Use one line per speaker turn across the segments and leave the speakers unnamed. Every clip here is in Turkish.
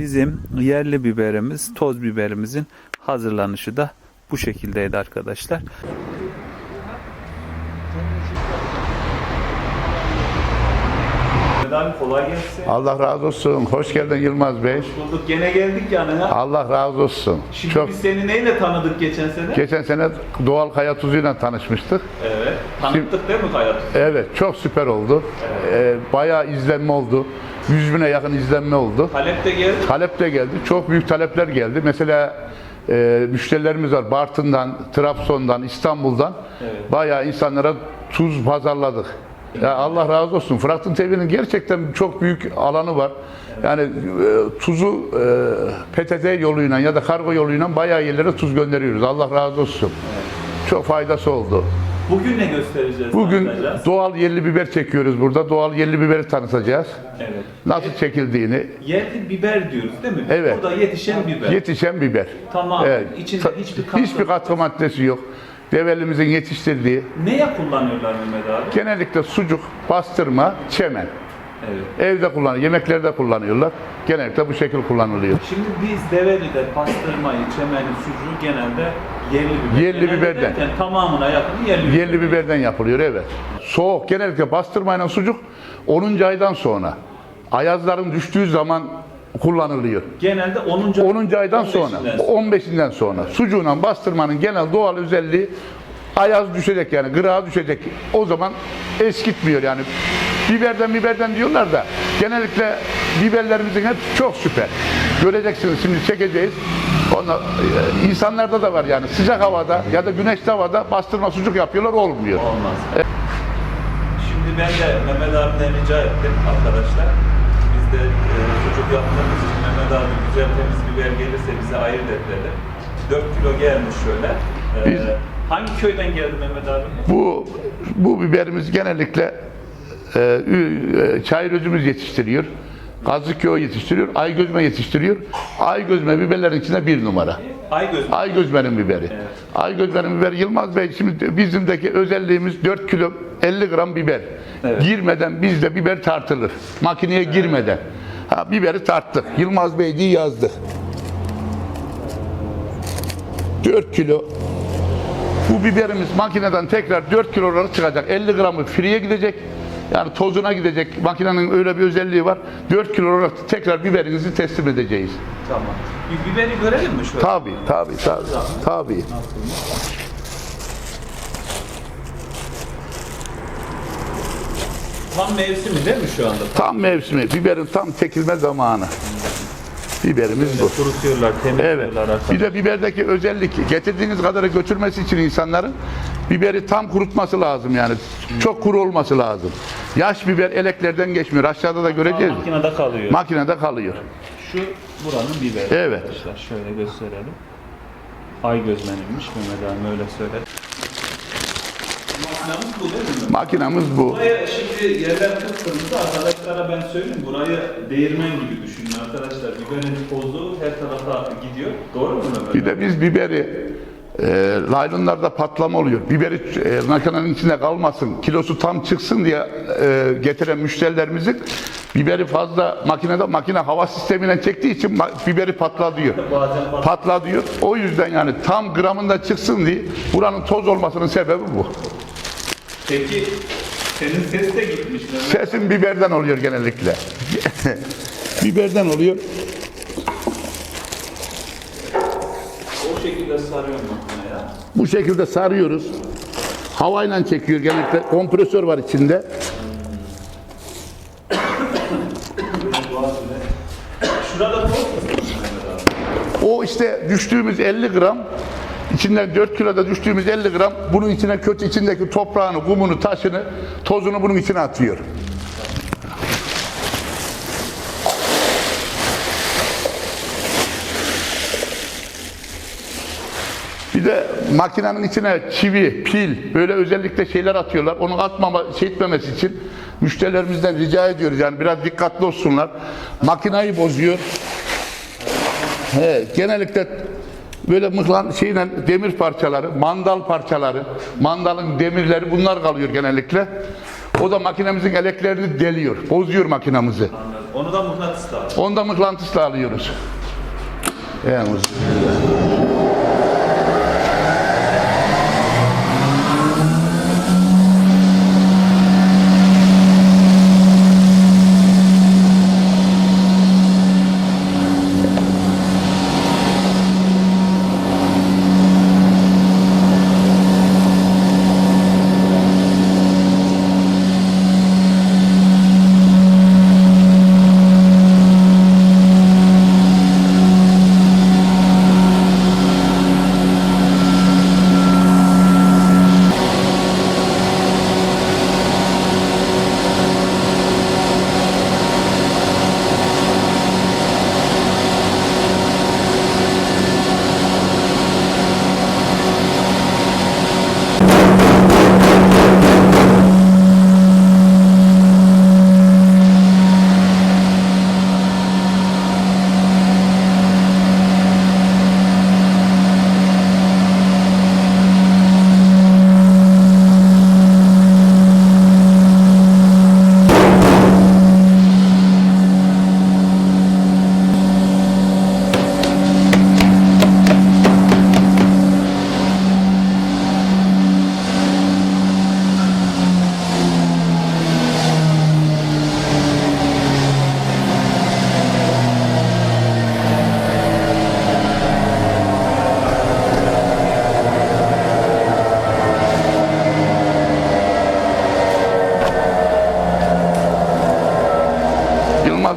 Bizim yerli biberimiz, toz biberimizin hazırlanışı da bu şekildeydi arkadaşlar. Abi kolay gelsin.
Allah razı olsun. Hoş geldin Yılmaz Bey.
Bulduk gene geldik yanına.
Allah razı olsun.
Şimdi
Çok
biz seni neyle tanıdık geçen sene?
geçen sene doğal kaya tuzuyla tanışmıştık.
evet. Tanıttık değil mi Hayat?
Evet, çok süper oldu. Ee, bayağı izlenme oldu. 100 bine yakın izlenme oldu.
Talep'te geldi.
Talep de geldi. Çok büyük talepler geldi. Mesela e, müşterilerimiz var. Bartın'dan, Trabzon'dan, İstanbul'dan.
Evet.
Bayağı insanlara tuz pazarladık. Ya Allah razı olsun. Fırat'ın TV'nin gerçekten çok büyük alanı var. Yani e, tuzu e, PTT yoluyla ya da kargo yoluyla bayağı yerlere tuz gönderiyoruz. Allah razı olsun. Çok faydası oldu.
Bugün ne göstereceğiz?
Bugün
tanıtacağız?
doğal yerli biber çekiyoruz burada. Doğal yerli biberi tanıtacağız.
Evet.
Nasıl çekildiğini.
Yerli biber diyoruz değil mi?
Evet.
Burada yetişen biber.
Yetişen biber.
Tamam.
Evet.
İçinde
Ta-
hiçbir katkı-
katkı maddesi yok. Develimizin yetiştirdiği
Neye kullanıyorlar Mehmet abi?
genellikle sucuk, bastırma, çemen.
Evet.
Evde kullanıyor, yemeklerde kullanıyorlar. Genellikle bu şekil kullanılıyor.
Şimdi biz Develi'de pastırmayı, çemeni, sucuğu genelde yerli biber.
Yerli biberden.
derken tamamına yakın yerli biber.
Yerli biberden yapılıyor evet. Soğuk genellikle bastırmayla sucuk 10. aydan sonra ayazların düştüğü zaman kullanılıyor.
Genelde 10.
10. aydan sonra,
15'inden
15'inden sonra sucuğuna bastırmanın genel doğal özelliği ayaz düşecek yani gırağa düşecek. O zaman eskitmiyor yani. Biberden biberden diyorlar da genellikle biberlerimizin hep çok süper. Göreceksiniz şimdi çekeceğiz. Ondan, e, insanlarda da var yani sıcak havada ya da güneşli havada bastırma sucuk yapıyorlar olmuyor.
Olmaz. Şimdi ben de Mehmet abiden rica ettim arkadaşlar. Biz de e, sucuk yaptığımız için Mehmet abi güzel temiz biber gelirse bize ayırt et dedi. 4 kilo gelmiş şöyle. E,
Biz-
hangi köyden geldi Mehmet abi?
Bu bu biberimiz genellikle e, e, çayırözümüz yetiştiriyor. Kazıköy yetiştiriyor, Aygözme yetiştiriyor. Aygözme biberlerin içinde bir numara.
Aygöz.
Aygözme'nin biberi. Aygözme'nin biberi Yılmaz Bey şimdi bizimdeki özelliğimiz 4 kilo 50 gram biber.
Evet.
Girmeden bizde biber tartılır. Makineye girmeden. Ha, biberi tarttık. Yılmaz Bey diye yazdık. 4 kilo bu biberimiz makineden tekrar 4 kilo olarak çıkacak. 50 gramı friye gidecek. Yani tozuna gidecek. Makinenin öyle bir özelliği var. 4 kilo olarak tekrar biberinizi teslim edeceğiz.
Tamam. Bir biberi görelim mi şöyle?
Tabii, tabii, tabii. Tabii.
Tam mevsimi değil mi şu anda?
Tam mevsimi, biberin tam çekilme zamanı. Biberimiz bu.
Kurutuyorlar,
Evet.
temizliyorlar.
Bir de biberdeki özellik, getirdiğiniz kadarı götürmesi için insanların biberi tam kurutması lazım yani. Çok kuru olması lazım. Yaş biber eleklerden geçmiyor. Aşağıda da göreceğiz.
Makinede kalıyor.
Makinede kalıyor.
Şu buranın biberi.
Evet.
Arkadaşlar şöyle gösterelim. Ay gözmeniymiş Mehmet abi öyle söyledi. Makinamız bu değil mi?
Makinamız bu.
Buraya şimdi yerler kıstığımızda arkadaşlara ben söyleyeyim burayı değirmen gibi düşünün arkadaşlar. Biberin tozu her tarafa gidiyor. Doğru mu
Bir de biz biberi e, laylonlarda patlama oluyor. Biberi e, makinenin içinde kalmasın, kilosu tam çıksın diye e, getiren müşterilerimizin biberi fazla makinede makine hava sistemiyle çektiği için biberi patla diyor. Patla diyor. O yüzden yani tam gramında çıksın diye buranın toz olmasının sebebi bu.
Peki senin ses de gitmiş.
Sesim biberden oluyor genellikle. biberden oluyor.
O şekilde sarıyorum makineye.
Bu şekilde sarıyoruz. Havayla çekiyor genellikle. Kompresör var içinde.
Şurada.
O işte düştüğümüz 50 gram, içinden 4 kiloda düştüğümüz 50 gram bunun içine kötü içindeki toprağını, kumunu, taşını, tozunu bunun içine atıyor. Bir de makinenin içine çivi, pil böyle özellikle şeyler atıyorlar. Onu atmama, şey etmemesi için müşterilerimizden rica ediyoruz yani biraz dikkatli olsunlar. Makinayı bozuyor. He, genellikle böyle mıhlan şeyle demir parçaları, mandal parçaları, mandalın demirleri bunlar kalıyor genellikle. O da makinemizin eleklerini deliyor, bozuyor makinamızı.
Anladım.
Onu da mıknatısla alıyor.
Onda mıknatısla alıyoruz. Yalnız.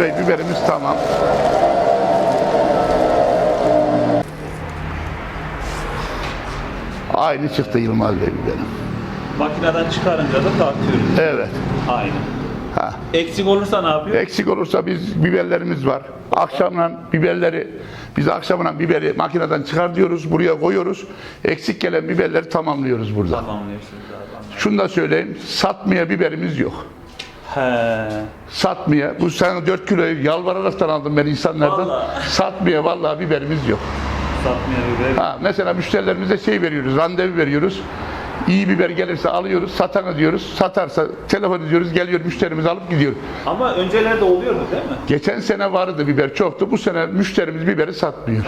Bey biberimiz tamam. Aynı çıktı Yılmaz Bey biberim.
Makineden çıkarınca da tartıyoruz.
Evet.
Aynı.
Ha.
Eksik olursa ne yapıyor?
Eksik olursa biz biberlerimiz var. Akşamla biberleri biz akşamına biberi makineden çıkar diyoruz, buraya koyuyoruz. Eksik gelen biberleri tamamlıyoruz burada.
Tamamlıyorsunuz abi.
Şunu da söyleyeyim, satmaya biberimiz yok.
He.
Satmaya, bu sene 4 kiloyu yalvararaktan aldım ben insanlardan.
Vallahi.
Satmaya vallahi biberimiz yok.
Satmıyor biber.
Ha, mesela müşterilerimize şey veriyoruz, randevu veriyoruz. İyi biber gelirse alıyoruz, satana diyoruz. Satarsa telefon ediyoruz, geliyor müşterimiz alıp gidiyor.
Ama öncelerde oluyordu değil mi?
Geçen sene vardı biber çoktu. Bu sene müşterimiz biberi satmıyor.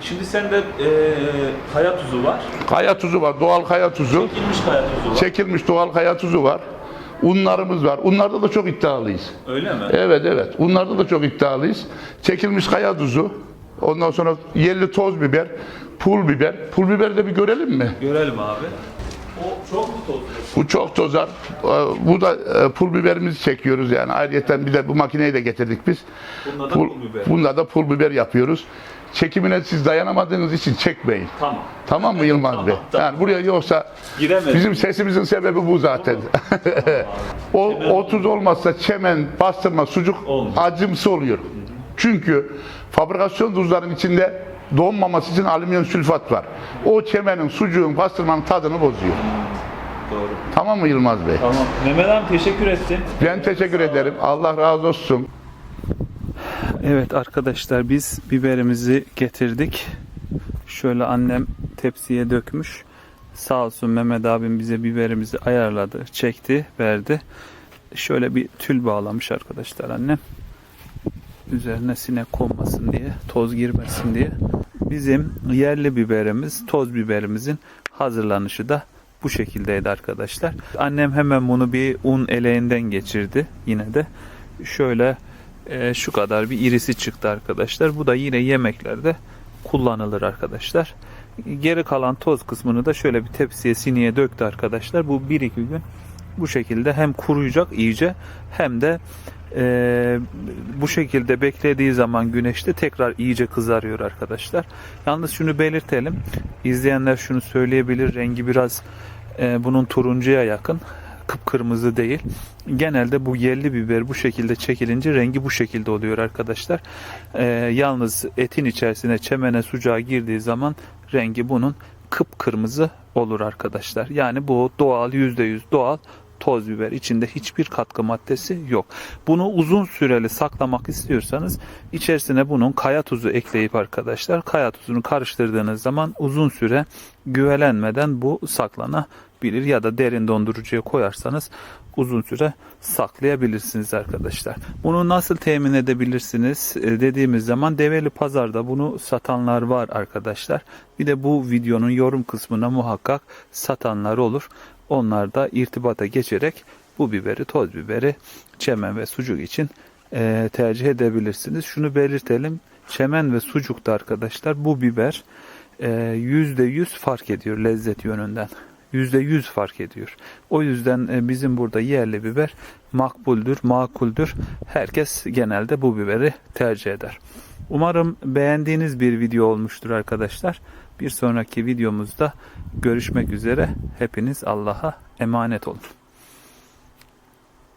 Şimdi sende e, kaya tuzu var.
Kaya tuzu var, doğal kaya tuzu.
Çekilmiş kaya tuzu var.
Çekilmiş doğal kaya tuzu var. Unlarımız var. Unlarda da çok iddialıyız.
Öyle mi?
Evet evet. Unlarda da çok iddialıyız. Çekilmiş kaya tuzu. Ondan sonra yerli toz biber, pul biber. Pul biberi de bir görelim mi?
Görelim abi. O çok mu tozlu?
Bu çok tozar. Ee, Bu da e, pul biberimizi çekiyoruz yani. Ayrıca bir de bu makineyi de getirdik biz.
Bunda da
Pul,
pul biber.
bunda da pul biber yapıyoruz. Çekimine siz dayanamadığınız için çekmeyin.
Tamam.
Tamam mı Yılmaz
Tamam,
Bey?
tamam.
Yani buraya yoksa
Giremedim.
bizim sesimizin sebebi bu zaten. o 30 olmazsa çemen, bastırma, sucuk
Olmuyor.
acımsı oluyor. Çünkü fabrikasyon tuzların içinde donmaması için alüminyum sülfat var. O çemenin, sucuğun, pastırmanın tadını bozuyor.
Doğru.
Tamam mı Yılmaz Bey?
Tamam. Mehmet abi teşekkür ettim.
Ben teşekkür ederim. Allah razı olsun.
Evet arkadaşlar biz biberimizi getirdik. Şöyle annem tepsiye dökmüş. Sağ olsun Mehmet abim bize biberimizi ayarladı, çekti, verdi. Şöyle bir tül bağlamış arkadaşlar annem. Üzerine sinek konmasın diye, toz girmesin diye. Bizim yerli biberimiz, toz biberimizin hazırlanışı da bu şekildeydi arkadaşlar. Annem hemen bunu bir un eleğinden geçirdi yine de. Şöyle e, şu kadar bir irisi çıktı arkadaşlar. Bu da yine yemeklerde kullanılır arkadaşlar. Geri kalan toz kısmını da şöyle bir tepsiye siniye döktü arkadaşlar. Bu 1-2 gün bu şekilde hem kuruyacak iyice hem de e, bu şekilde beklediği zaman güneşte tekrar iyice kızarıyor arkadaşlar. Yalnız şunu belirtelim. İzleyenler şunu söyleyebilir. Rengi biraz e, bunun turuncuya yakın. Kıpkırmızı değil. Genelde bu yerli biber bu şekilde çekilince rengi bu şekilde oluyor arkadaşlar. E, yalnız etin içerisine çemene sucuğa girdiği zaman rengi bunun kıpkırmızı olur arkadaşlar. Yani bu doğal %100 doğal toz biber içinde hiçbir katkı maddesi yok. Bunu uzun süreli saklamak istiyorsanız içerisine bunun kaya tuzu ekleyip arkadaşlar kaya tuzunu karıştırdığınız zaman uzun süre güvelenmeden bu saklanabilir ya da derin dondurucuya koyarsanız uzun süre saklayabilirsiniz arkadaşlar. Bunu nasıl temin edebilirsiniz e, dediğimiz zaman Develi Pazar'da bunu satanlar var arkadaşlar. Bir de bu videonun yorum kısmına muhakkak satanlar olur. Onlar da irtibata geçerek bu biberi, toz biberi, çemen ve sucuk için e, tercih edebilirsiniz. Şunu belirtelim. Çemen ve sucukta arkadaşlar bu biber e, %100 fark ediyor lezzet yönünden. %100 fark ediyor. O yüzden e, bizim burada yerli biber makbuldür, makuldür. Herkes genelde bu biberi tercih eder. Umarım beğendiğiniz bir video olmuştur arkadaşlar. Bir sonraki videomuzda görüşmek üzere. Hepiniz Allah'a emanet olun.